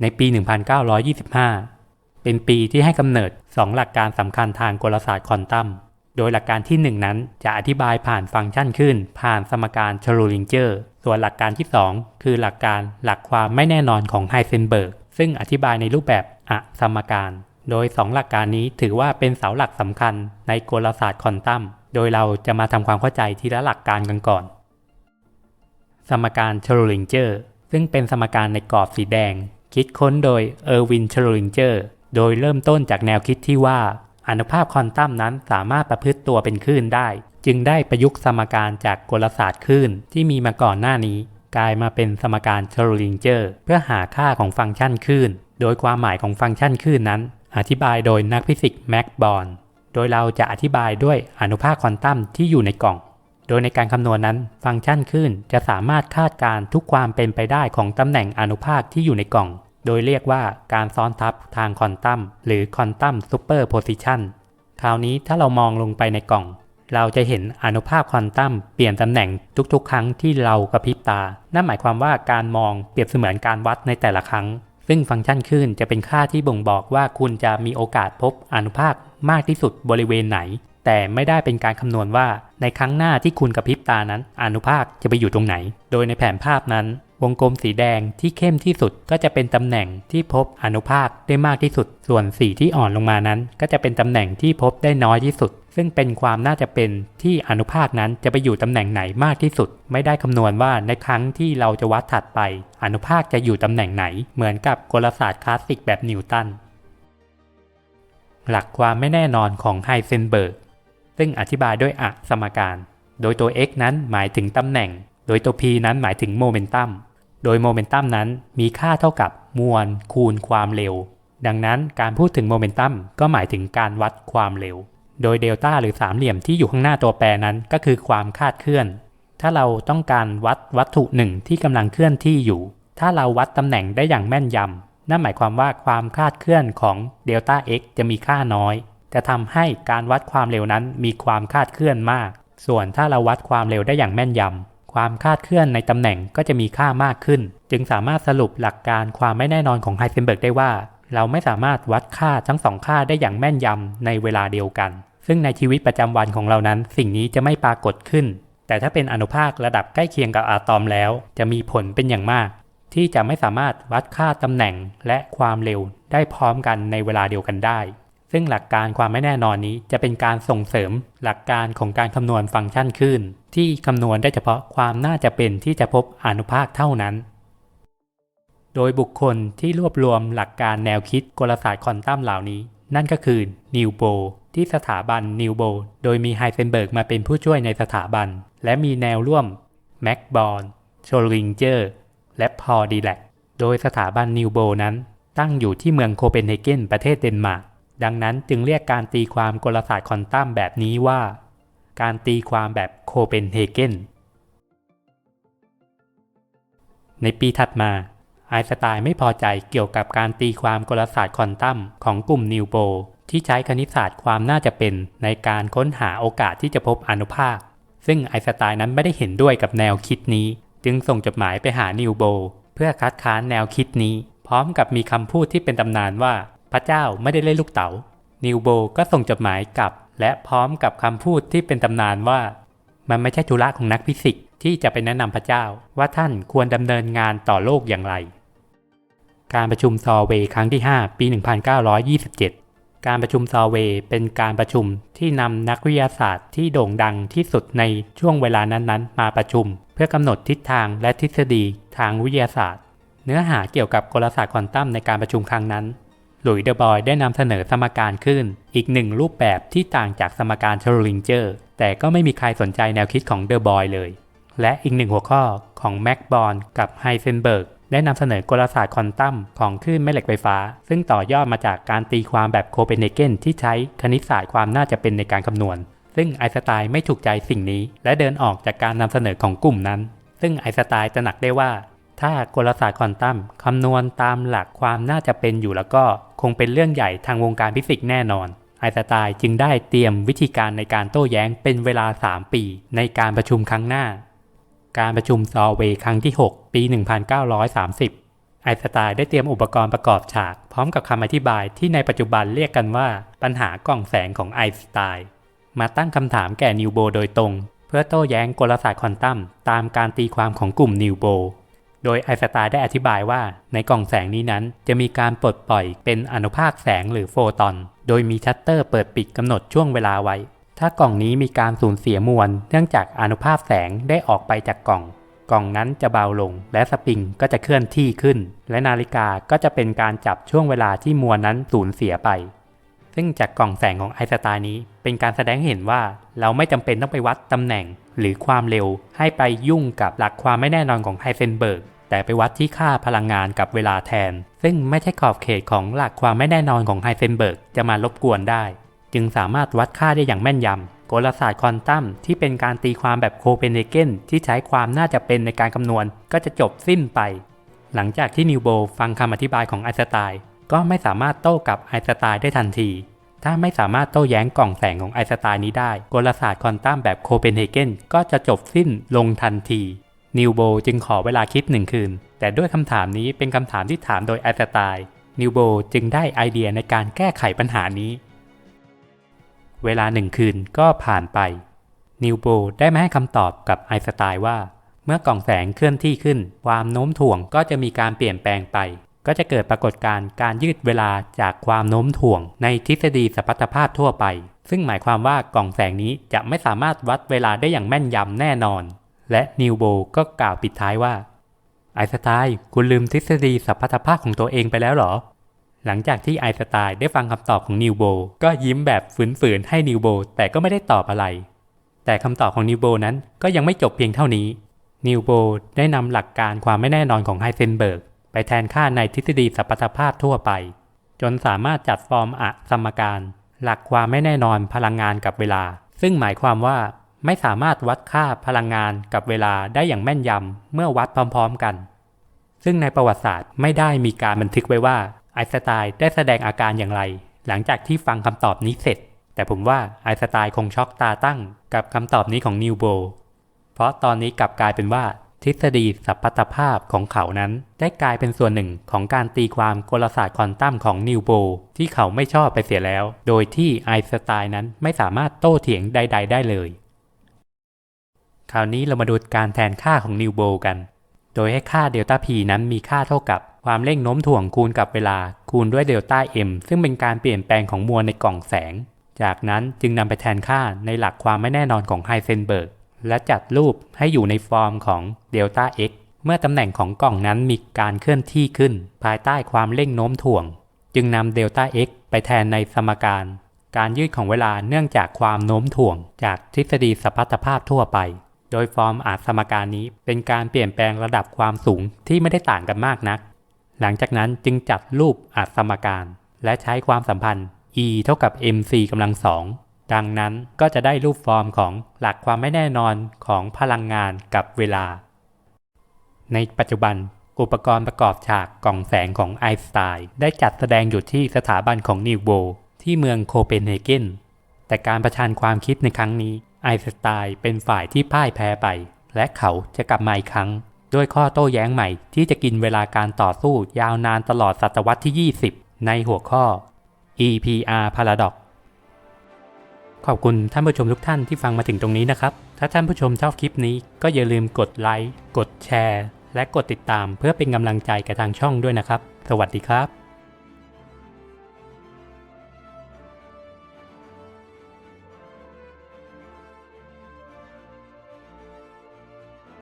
ในปี 1925 เป็นปีที่ให้กำเนิด 2 หลักการสำคัญทางกลศาสตร์ควอนตัม โดยหลักการที่ 1 นั้นจะอธิบายผ่านฟังก์ชันขึ้น ผ่านสมการชโรลิงเจอร์ ส่วนหลักการที่ 2 คือหลักการหลักความไม่แน่นอนของไฮเซนเบิร์ก ซึ่งอธิบายในรูปแบบอสมการ โดย 2 หลักการนี้ถือว่าเป็นเสาหลักสำคัญในกลศาสตร์ควอนตัม โดยเราจะมาทำความเข้าใจทีละหลักการกันก่อน สมการชโรลิงเจอร์ซึ่งเป็นสมการในกรอบสีแดง คิดค้นโดยเออร์วินชโรลิงเจอร์ โดยเริ่มต้นจากแนวคิดที่ว่า อนุภาคควอนตัมนั้นสามารถประพฤติตัวเป็นคลื่นได้ จึงได้ประยุกต์สมการจากกลศาสตร์คลื่นที่มีมาก่อนหน้านี้ กลายมาเป็นสมการชโรลิงเจอร์เพื่อหาค่าของฟังก์ชันคลื่น โดยความหมายของฟังก์ชันคลื่นนั้น อธิบายโดยนักฟิสิกส์แม็กบอนโดยเราจะอธิบายด้วยอนุภาคควอนตัมที่อยู่ในกล่อง โดยในการคำนวณนั้นฟังก์ชันคลื่นจะสามารถคาดการณ์ทุกความเป็นไปได้ของตำแหน่งอนุภาคที่อยู่ในกล่อง โดยเรียกว่าการซ้อนทับทางคอนตัมหรือคอนตัมซูเปอร์โพซิชันคราวนี้ถ้าเรามองลงไปในกล่อง เราจะเห็นอนุภาคควอนตัมเปลี่ยนตำแหน่งทุกๆ ครั้งที่เรากระพริบตา นั่นหมายความว่าการมองเปรียบเสมือนการวัดในแต่ละครั้ง ซึ่งฟังก์ชันคลื่นจะเป็นค่าที่บ่งบอกว่าคุณจะมีโอกาสพบอนุภาคมากที่สุดบริเวณไหน แต่ไม่ได้เป็นการคำนวณว่าในครั้งหน้าที่คุณกระพริบตานั้นอนุภาคจะไปอยู่ตรงไหน โดยในแผนภาพนั้น วงกลมสีแดงที่เข้มที่สุดก็จะเป็นตำแหน่งที่พบอนุภาคได้มากที่สุด ส่วนสีที่อ่อนลงมานั้น ก็จะเป็นตำแหน่งที่พบได้น้อยที่สุด ซึ่งเป็นความน่าจะเป็นที่อนุภาคนั้นจะไปอยู่ตำแหน่งไหนมากที่สุด ไม่ได้คำนวณว่าในครั้งที่เราจะวัดถัดไป อนุภาคจะอยู่ตำแหน่งไหน เหมือนกับกลศาสตร์คลาสสิกแบบนิวตันหลักความไม่แน่นอนของไฮเซนเบิร์ก ซึ่งอธิบายด้วยอะสมการ โดยตัว x นั้นหมายถึงตำแหน่ง โดยตัว p นั้นหมายถึงโมเมนตัม โดยโมเมนตัมนั้นมีค่าเท่ากับมวลคูณความเร็ว ดังนั้นการพูดถึงโมเมนตัมก็หมายถึงการวัดความเร็ว โดยเดลต้าหรือสามเหลี่ยมที่อยู่ข้างหน้าตัวแปรนั้นก็คือความคาดเคลื่อน ถ้าเราต้องการวัดวัตถุหนึ่งที่กำลังเคลื่อนที่อยู่ ถ้าเราวัดตำแหน่งได้อย่างแม่นยำนั่นหมายความว่าความคาดเคลื่อนของเดลต้า x จะมีค่าน้อย จะทำให้การวัดความเร็วนั้นมีความคาดเคลื่อนมาก ส่วนถ้าเราวัดความเร็วได้อย่างแม่นยำความคาดเคลื่อนในตำแหน่งก็จะมีค่ามากขึ้น จึงสามารถสรุปหลักการความไม่แน่นอนของไฮเซนเบิร์กได้ว่า เราไม่สามารถวัดค่าทั้งสองค่าได้อย่างแม่นยำในเวลาเดียวกัน ซึ่งในชีวิตประจำวันของเรานั้น สิ่งนี้จะไม่ปรากฏขึ้น แต่ถ้าเป็นอนุภาคระดับใกล้เคียงกับอะตอมแล้ว จะมีผลเป็นอย่างมาก ที่จะไม่สามารถวัดค่าตำแหน่งและความเร็วได้พร้อมกันในเวลาเดียวกันได้ ซึ่งหลักการความไม่แน่นอนนี้จะเป็นการส่งเสริมหลักการของการคำนวณฟังก์ชันคลื่น ที่คำนวณได้เฉพาะความน่าจะเป็นที่จะพบอนุภาคเท่านั้น โดยบุคคลที่รวบรวมหลักการแนวคิดกลศาสตร์ควอนตัมเหล่านี้ นั่นก็คือนิวโบที่สถาบันนิวโบโดยมีไฮเซนเบิร์กมาเป็นผู้ช่วยในสถาบัน และมีแนวร่วมแม็กบอนโชลิงเจอร์และพอดีแลกโดยสถาบันนิวโบนั้นตั้งอยู่ที่เมืองโคเปนเฮเกนประเทศเดนมาร์ก ดังนั้นจึงเรียกการตีความกลศาสตร์ควอนตัมแบบนี้ว่า การตีความแบบโคเปนเฮเกนในปีถัดมา ไอน์สไตน์ไม่พอใจเกี่ยวกับการตีความกลศาสตร์ควอนตัมของกลุ่มนิวโบที่ใช้คณิตศาสตร์ความน่าจะเป็นในการค้นหาโอกาสที่จะพบอนุภาค ซึ่งไอน์สไตน์นั้นไม่ได้เห็นด้วยกับแนวคิดนี้ จึงส่งจดหมายไปหานิวโบเพื่อคัดค้านแนวคิดนี้ พร้อมกับมีคำพูดที่เป็นตำนานว่า พระเจ้าไม่ได้เล่นลูกเต๋า นิวโบก็ส่งจดหมายกลับ และพร้อมกับคำพูดที่เป็นตำนานว่า มันไม่ใช่ธุระของนักฟิสิกส์ที่จะไปแนะนำพระเจ้าว่าท่านควรดำเนินงานต่อโลกอย่างไร การประชุมซอเวครั้งที่ 5 ปี 1927 การประชุมซอเวเป็นการประชุมที่นำนักวิทยาศาสตร์ที่โด่งดังที่สุดในช่วงเวลานั้นๆ มาประชุม เพื่อกำหนดทิศทางและทฤษฎีทางวิทยาศาสตร์ เนื้อหาเกี่ยวกับกลศาสตร์ควอนตัมในการประชุมครั้งนั้น หลุยส์เดอบอยได้นำเสนอสมการขึ้น อีกหนึ่งรูปแบบที่ต่างจากสมการชโรลิงเจอร์ แต่ก็ไม่มีใครสนใจแนวคิดของเดอบอยเลย และอีกหนึ่งหัวข้อของแม็กบอนกับไฮเซนเบิร์กได้นำเสนอกลศาสตร์ควอนตัมของคลื่นแม่เหล็กไฟฟ้า ซึ่งต่อยอดมาจากการตีความแบบโคเปนเฮเกนที่ใช้คณิตศาสตร์ความน่าจะเป็นในการคำนวณ ซึ่งไอสไตน์ไม่ถูกใจสิ่งนี้ และเดินออกจากการนำเสนอของกลุ่มนั้น ซึ่งไอสไตน์ตระหนักได้ว่า ถ้ากลศาสตร์ควอนตัมคำนวณตามหลักความน่าจะเป็นอยู่แล้วก็คงเป็นเรื่องใหญ่ทางวงการฟิสิกส์แน่นอนไอน์สไตน์จึงได้เตรียมวิธีการในการโต้แย้งเป็นเวลา 3 ปี ในการประชุมครั้งหน้า การประชุมซอเวครั้งที่ 6 ปี 1930 ไอน์สไตน์ได้เตรียมอุปกรณ์ประกอบฉาก พร้อมกับคำอธิบายที่ในปัจจุบันเรียกกันว่า ปัญหากล่องแสงของไอน์สไตน์มาตั้งคำถามแก่นิวโบโดยตรง เพื่อโต้แย้งกลศาสตร์ควอนตัมตามการตีความของกลุ่มนิวโบ โดยไอสตน์ได้อธิบายว่าในกล่องแสงนี้นั้นจะมีการปลดปล่อยเป็นอนุภาคแสงหรือโฟตอน โดยมีชัตเตอร์เปิดปิดกำหนดช่วงเวลาไว้ ถ้ากล่องนี้มีการสูญเสียมวล เนื่องจากอนุภาคแสงได้ออกไปจากกล่อง กล่องนั้นจะเบาลง และสปริงก็จะเคลื่อนที่ขึ้น และนาฬิกาก็จะเป็นการจับช่วงเวลาที่มวลนั้นสูญเสียไป ซึ่งจากกล่องแสงของไอสตน์นี้ เป็นการแสดงเห็นว่าเราไม่จำเป็นต้องไปวัดตำแหน่งหรือความเร็วให้ไปยุ่งกับหลักความไม่แน่นอนของไฮเซนเบิร์ก แต่ไปวัดที่ค่าพลังงานกับเวลาแทน ซึ่งไม่ใช่ขอบเขตของหลักความไม่แน่นอนของไฮเซนเบิร์กจะมารบกวนได้ จึงสามารถวัดค่าได้อย่างแม่นยำกลศาสตร์ควอนตัมที่เป็นการตีความแบบโคเปนเฮเกนที่ใช้ความน่าจะเป็นในการคำนวณ ก็จะจบสิ้นไป หลังจากที่นิวโบฟังคำอธิบายของไอน์สไตน์ก็ไม่สามารถโต้กับไอน์สไตน์ได้ทันที ถ้าไม่สามารถโต้แย้งกล่องแสงของไอน์สไตน์นี้ได้ กลศาสตร์ควอนตัมแบบโคเปนเฮเกนก็จะจบสิ้นลงทันที นิวโบจึงขอเวลาคิดหนึ่งคืน แต่ด้วยคำถามนี้เป็นคำถามที่ถามโดยไอสไตน์นิวโบจึงได้ไอเดียในการแก้ไขปัญหานี้ เวลาหนึ่งคืนก็ผ่านไป นิวโบได้มาให้คำตอบกับไอสไตน์ว่า เมื่อกล่องแสงเคลื่อนที่ขึ้น ความโน้มถ่วงก็จะมีการเปลี่ยนแปลงไป ก็จะเกิดปรากฏการณ์การยืดเวลาจากความโน้มถ่วง ในทฤษฎีสมรรถภาพทั่วไป ซึ่งหมายความว่ากล่องแสงนี้จะไม่สามารถวัดเวลาได้อย่างแม่นยำแน่นอน และนิวโบก็กล่าวปิดท้ายว่า ไอสไตน์คุณลืมทฤษฎีสมรรถภาพของตัวเองไปแล้วหรอ หลังจากที่ไอสไตน์ได้ฟังคำตอบของนิวโบก็ยิ้มแบบฝืนๆให้นิวโบแต่ก็ไม่ได้ตอบอะไร แต่คำตอบของนิวโบนั้นก็ยังไม่จบเพียงเท่านี้ นิวโบได้นำหลักการความไม่แน่นอนของไฮเซนเบิร์กไปแทนค่าในทฤษฎีสมรรถภาพทั่วไป จนสามารถจัดฟอร์มอะสมการ หลักความไม่แน่นอนพลังงานกับเวลา ซึ่งหมายความว่า ไม่สามารถวัดค่าพลังงานกับเวลาได้อย่างแม่นยำเมื่อวัดพร้อม ๆ กัน ซึ่งในประวัติศาสตร์ไม่ได้มีการบันทึกไว้ว่าไอน์สไตน์ได้แสดงอาการอย่างไร หลังจากที่ฟังคำตอบนี้เสร็จ แต่ผมว่าไอน์สไตน์คงช็อกตาตั้งกับคำตอบนี้ของนิวโบเพราะตอนนี้กลับกลายเป็นว่าทฤษฎีสัพพตภาพของเขานั้น ได้กลายเป็นส่วนหนึ่งของการตีความกลศาสตร์ควอนตัมของนิวโบที่เขาไม่ชอบไปเสียแล้ว โดยที่ไอน์สไตน์นั้นไม่สามารถโต้เถียงใด ๆ ได้เลย คราวนี้เรามาดูการแทนค่าของนิวโบกัน โดยให้ค่าเดลต้า p นั้นมีค่าเท่ากับความเร่งโน้มถ่วงคูณกับเวลาคูณด้วยเดลต้า m ซึ่งเป็นการเปลี่ยนแปลงของมวลในกล่องแสง จากนั้นจึงนำไปแทนค่าในหลักความไม่แน่นอนของไฮเซนเบิร์กและจัดรูปให้อยู่ในฟอร์มของเดลต้า x เมื่อตำแหน่งของกล่องนั้นมีการเคลื่อนที่ขึ้น ภายใต้ความเร่งโน้มถ่วง จึงนำเดลต้า x ไปแทนในสมการ การยืดของเวลาเนื่องจากความโน้มถ่วง จากทฤษฎีสมรรถภาพทั่วไป โดยฟอร์มอาจสมการนี้เป็นการเปลี่ยนแปลงระดับความสูงที่ไม่ได้ต่างกันมากนัก หลังจากนั้นจึงจัดรูปอาจสมการ และใช้ความสัมพันธ์ e เท่ากับ mc กำลังสองดังนั้นก็จะได้รูปฟอร์มของหลักความไม่แน่นอนของพลังงานกับเวลา ในปัจจุบันอุปกรณ์ประกอบฉากกล่องแสงของไอน์สไตน์ได้จัดแสดงอยู่ที่สถาบันของนิวโบที่เมืองโคเปนเฮเกนแต่การประชันความคิดในครั้งนี้ ไอน์สไตน์เป็นฝ่ายที่พ่ายแพ้ไป และเขาจะกลับมาอีกครั้ง ด้วยข้อโต้แย้งใหม่ที่จะกินเวลาการต่อสู้ยาวนานตลอดศตวรรษที่ 20 ในหัวข้อ EPR Paradox ขอบคุณท่านผู้ชมทุกท่านที่ฟังมาถึงตรงนี้นะครับ ถ้าท่านผู้ชมชอบคลิปนี้ก็อย่าลืมกดไลค์ กดแชร์ และกดติดตามเพื่อเป็นกำลังใจกับทางช่องด้วยนะครับ สวัสดีครับ